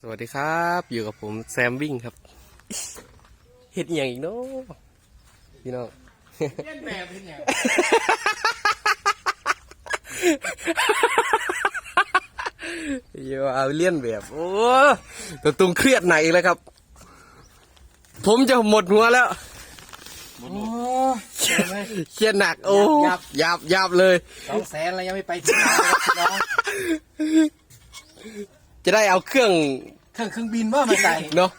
สวัสดีครับ อยู่กับผมแซมวิ่งครับเฮ็ดอหย่างอีกเนาะพี่น้องเล่นแบบเป็นอย่างเยาเอาเลี่ยนแบบ โอ้ตัวตุงเครียดไหนอีกแล้วครับ ผมจะหมดหัวแล้วโอ้ยเครียดหนัก โอ้ยับยับยับเลยสองแสนแล้วยังไม่ไปถึงไหนเลยพี่น้อง จะได้เอาเครื่องเครื่องเครื่องบินว่ามาใส่เนาะ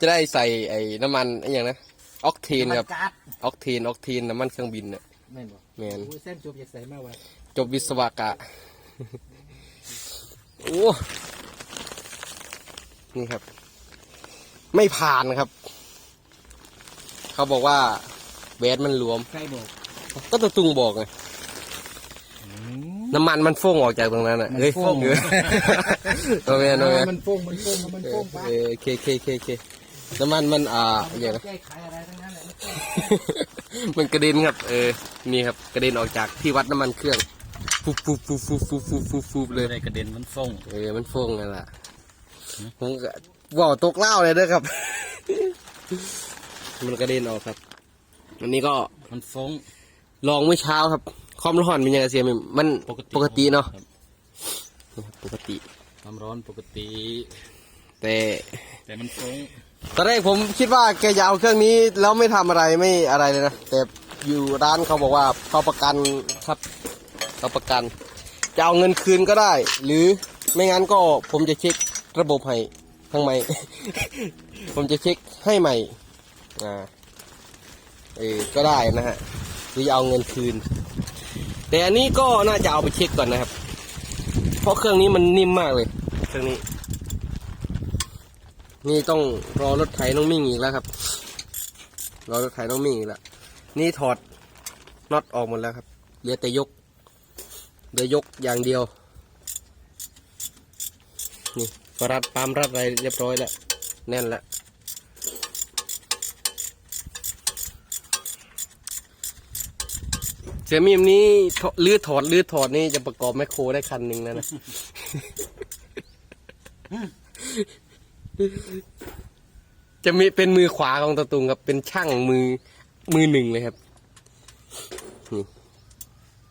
จะได้ใส่ไอ้น้ำมันไอ้อย่างนะออกเทนมันครับการ์ดออกเทนออกเทนน้ำมันเครื่องบินน่ะแม่นบอกแมนโอ้ยเส้นจบอยากใส่มากว่ะจบวิศวกะโอ้นี่ครับ ไม่ผ่านครับ เขาบอกว่าแบดมันหลวมใครบอกก็ตัวตุงบอกไง น้ำมันมันฟงออกจากตรงนั้นอะเฮ้ยฟงเยอะโอเคโอเคมันโป้งมันโป้งมันโป้งไปเออโอเคโอเคโอเคโอเคน้ำมันมันอ่าอย่างนะแก้ไขอะไรทั้งนั้นแหละมันกระเด็นครับ เออ นี่ครับกระเด็นออกจากที่วัดน้ำมันเครื่องฟุบฟุบฟุบฟุบฟุบฟุบฟุบฟุบเลยได้กระเด็นมันส่งเออมันฟงนั่นแหละผมก็ว่าวตกเหล้าเลยเด้อครับ มันกระเด็นออกครับ อันนี้ก็มันส่งลองเมื่อเช้าครับ ความร้อนเป็นยังไงเสียมมันปกติเนาะครับนี่ครับปกติ ความร้อนปกติ แต่แต่มันส่งตอนแรกผมคิดว่าแกจะเอาเครื่องนี้แล้วไม่ทำอะไรไม่อะไรเลยนะแต่อยู่ร้านเขาบอกว่าเขาประกันครับเขาประกัน จะเอาเงินคืนก็ได้ หรือไม่งั้นก็ผมจะเช็คระบบให้ข้างใหม่ ผมจะเช็คให้ใหม่อ่าเออก็ได้นะฮะหรือจะเอาเงินคืน แต่อันนี้ก็น่าจะเอาไปเช็คก่อนนะครับ เพราะเครื่องนี้มันนิ่มมากเลย เครื่องนี้ นี่ต้องรอรถไถน้องมิ่งอีกแล้วครับ รอรถไถน้องมิ่งอีกแล้วนี่ถอดน็อตออกหมดแล้วครับเหลือแต่ยกเหลือยกอย่างเดียว นี่รัดปามรัดอะไรเรียบร้อยแล้วแน่นแล้ว เสียมีมนี้ลื้อถอดลื้อถอดนี่จะประกอบแมคโครได้คันหนึ่งแล้วนะ จะมีเป็นมือขวาของตะตุงครับ เป็นช่างมือมือหนึ่งเลยครับ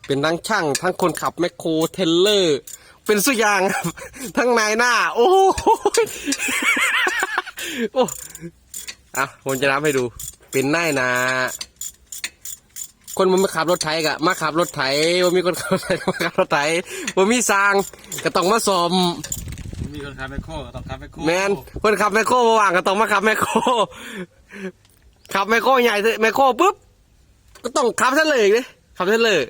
เป็นทั้งช่าง ทั้งคนขับแมคโครเทลเลอร์ เป็นสุยางครับ ทั้งนายหน้า โอ้โหโอ้อะผมจะนับให้ดู เป็นนายนา คนมันมาขับรถไถกะมาขับรถไถว่ามีคนขับรถไถมาขับรถไถว่ามีสร้างก็ต้องมาซ่อมมีคนขับแมคโครก็ต้องขับแมคโครแมนคนขับแมคโครมาว่างก็ต้องมาขับแมคโครขับแมคโครใหญ่แมคโครปุ๊บก็ต้องขับเทเลอร์อีกเลยขับเทเลอร์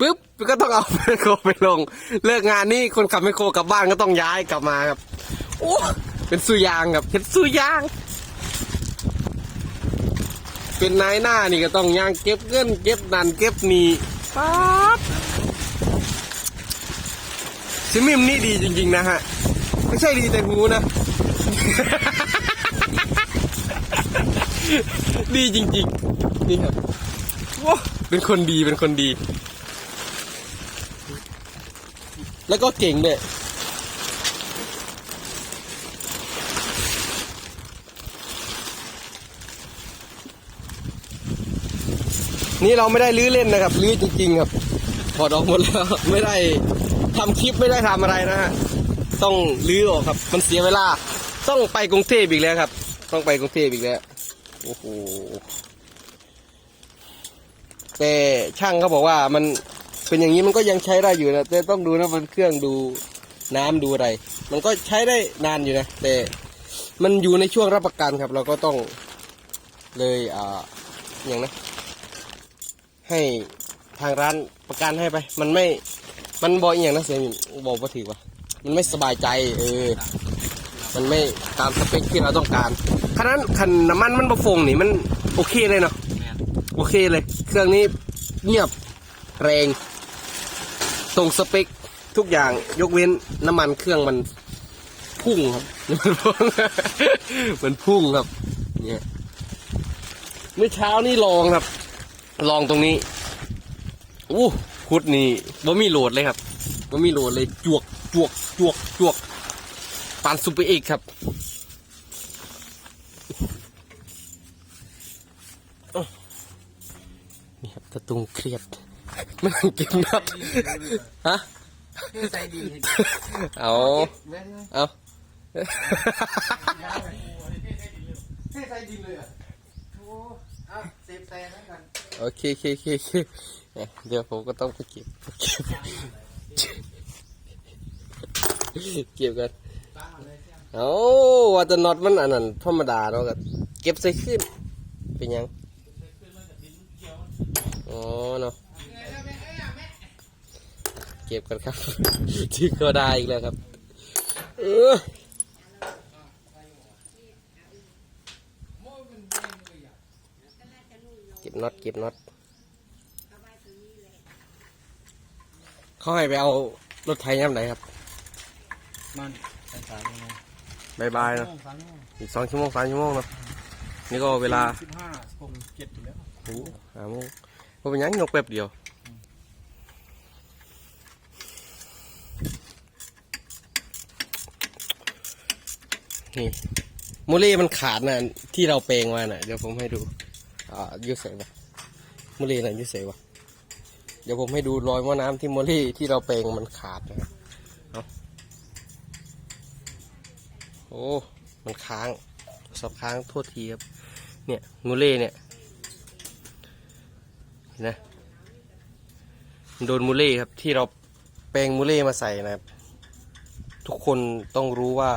ปุ๊บก็ต้องเอาแมคโครไปลง เลิกงานนี่คนขับแมคโครกลับบ้านก็ต้องย้ายกลับมาครับโอ้เป็นสุยางครับเห็นสุยาง เป็นนายหน้านี่ก็ต้องย่างเก็บเงินเก็บนันเก็บหนีป๊าบซิมิมนี่ดีจริง ๆ นะฮะ ไม่ใช่ดีแต่หูนะ ดีจริง ๆ นี่ครับว้าเป็นคนดีเป็นคนดี แล้วก็เก่งด้วย นี่เราไม่ได้ลื้อเล่นนะครับลื้อจริงๆครับถอดออกหมดแล้วไม่ได้ทำคลิปไม่ได้ทำอะไรนะฮะต้องลื้อออกครับ มันเสียเวลา ต้องไปกรุงเทพอีกแล้วครับ ต้องไปกรุงเทพอีกแล้วโอ้โหแต่ช่างเขาบอกว่ามันเป็นอย่างนี้มันก็ยังใช้ได้อยู่นะแต่ต้องดูนะมันเครื่องดูน้ำดูอะไร มันก็ใช้ได้นานอยู่นะ แต่มันอยู่ในช่วงรับประกันครับ เราก็ต้องเลยอ่าอย่างนะ ให้ทางร้านประกันให้ไป มันไม่ มันบอกอย่างนะเสียงบอกว่าถือว่า มันไม่สบายใจ เออ มันไม่ตามสเปคที่เราต้องการคันนั้นคันน้ำมันมันประฟงนี่มันโอเคเลยเนาะ โอเคเลย เครื่องนี้เงียบแรง ตรงสเปคทุกอย่างยกเว้นน้ำมันเครื่องมันพุ่งครับ มันพุ่งครับ เนี่ย เมื่อเช้านี่ลองครับ ลองตรงนี้อู้คุดนี่ว่ามีโหลดเลยครับว่ามีโหลดเลยจวกจวกจวกจวกปปันซูเปอร์เอกครับนี่ครับตะตุงเครียดมันเก็บน็อตฮะใจดีเอาเอาใจดีเลยอะ โอเซนนั่นกันโอเคโอเคโอเคโอเคเดี๋ยวผมก็ต้องไปเก็บเก็บเก็บกันป้าเลยใช่ไหมเอาว่าแต่น็อตมันอันนั้นธรรมดาเนาะก็เก็บใส่ขึ้น เป็นยังอ๋อเนาะเก็บกันครับที่ก็ได้อีกแล้วครับ เออเก็บ น็อตเก็บน็อตเขาให้ไปเอารถไถย่ำไหนครับมันใส่สายยังไงบายบายเนาะสามโมงอีกสองชั่วโมงสามชั่วโมงเนาะนี่ก็เวลาสิบห้าผมเก็บอยู่แล้วโอ้หาโมงเพราะเป็นหยังยกแป๊บเดียวนี่โมเล่มันขาดนะที่เราเปลงมาน่ะ เดี๋ยวผมให้ดู อ่าอยูใส่ปะมเล่น่ะอยูใส่ปะเดี๋ยวผมให้ดูรอยม้อน้ำที่มเล่ที่เราเปลงมันขาดนะครับเอาโอ้ มันค้างสอบค้างโทษทีครับ เนี่ยงูเล่เนี่ยเห็นนะโดนมูเล่ครับที่เราแปลงมูเล่มาใส่นะครับ ทุกคนต้องรู้ว่า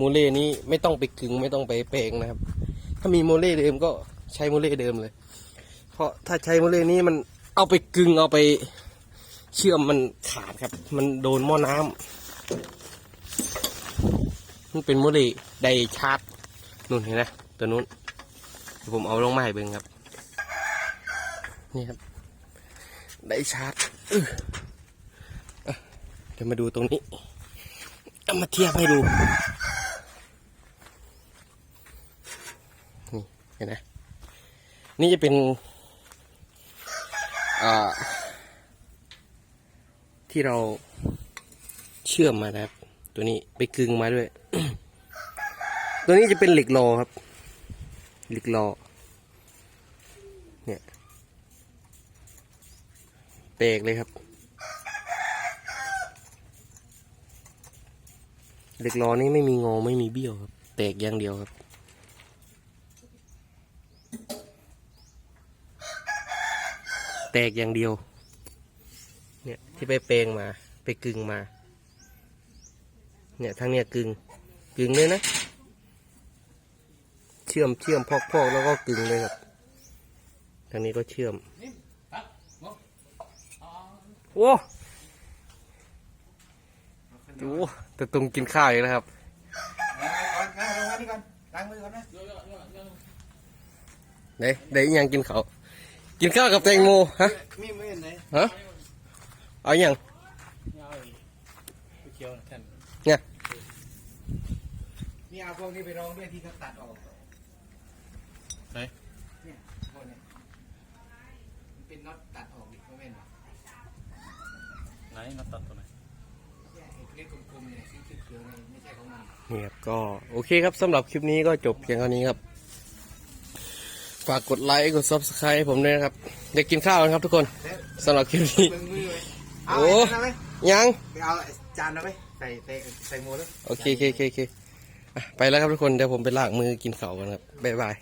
มูเล่นี้ไม่ต้องไปกึงไม่ต้องไปแปลงนะครับ ถ้ามีโมเล่เดิมก็ ใช้โมเล่เดิมเลย เพราะถ้าใช้โมเล่นี้มันเอาไปกึงเอาไปเชื่อมมันขาดครับ มันโดนหม้อน้ำมันเป็นโมเลไดชาร์จนู่นเห็นไหมตัวนู้นผมเอาลงมาให้เบิ่งครับ นี่ครับ ได้ชาร์จเดี๋ยวมาดูตรงนี้เอามาเทียบให้ดู นี่เห็นไหม นี่จะเป็นที่เราเชื่อมมานะครับ ตัวนี้ไปกึงมาด้วย ตัวนี้จะเป็นเหล็กโลครับ เหล็กโลเนี่ยแตกเลยครับ เหล็กโลนี่ไม่มีงอไม่มีเบี้ยวครับ แตกอย่างเดียวครับ แตกอย่างเดียว เนี่ยที่ไปเปลงมา ไปกึงมา เนี่ยทั้งเนี่ยกึงกึงเลยนะ เชื่อมเชื่อมพอกพอกแล้วก็กึงเลยครับทางนี้ก็เชื่อมโอ้โหแต่ตุงกินข้าวอีกแล้วครับก่อนล้างมือก่อนล้างมือก่อนนะไหนไหนยังกินเขา กินข้าวกับแตงโมฮะมีมือไหนฮะเอาอย่างเขียวแค่นเนี่ยนี่เอาพวกนี้ไปรองด้วยที่เขาตัดออกไหนเนี่ยพวกเนี้มันเป็นน็อตตัดออกดิเขาเว้นหรอไหนมาตัดตัวไหนเนี่ยไอ้เล็กกลมๆเนี่ยสีเขียวๆเนี่ยไม่ใช่ของมันนี่ครับก็โอเคครับสำหรับคลิปนี้ก็จบเพียงเท่านี้ครับ ฝากกดไลค์กด subscribe ให้ผมด้วยนะครับเด็กกินข้าวกันครับทุกคนแล้วสำหรับคลิปนี้เบิ่งมือไว้เอาโอ้ ไอ้นั่นเอาไหมยังไปเอาจานเอาไหมใส่ใส่ใส่หมูด้วย โอเคโอเคโอเคโอเคอะไปแล้วครับทุกคนเดี๋ยวผมไปล้างมือกินข้าวกันครับบ๊ายบาย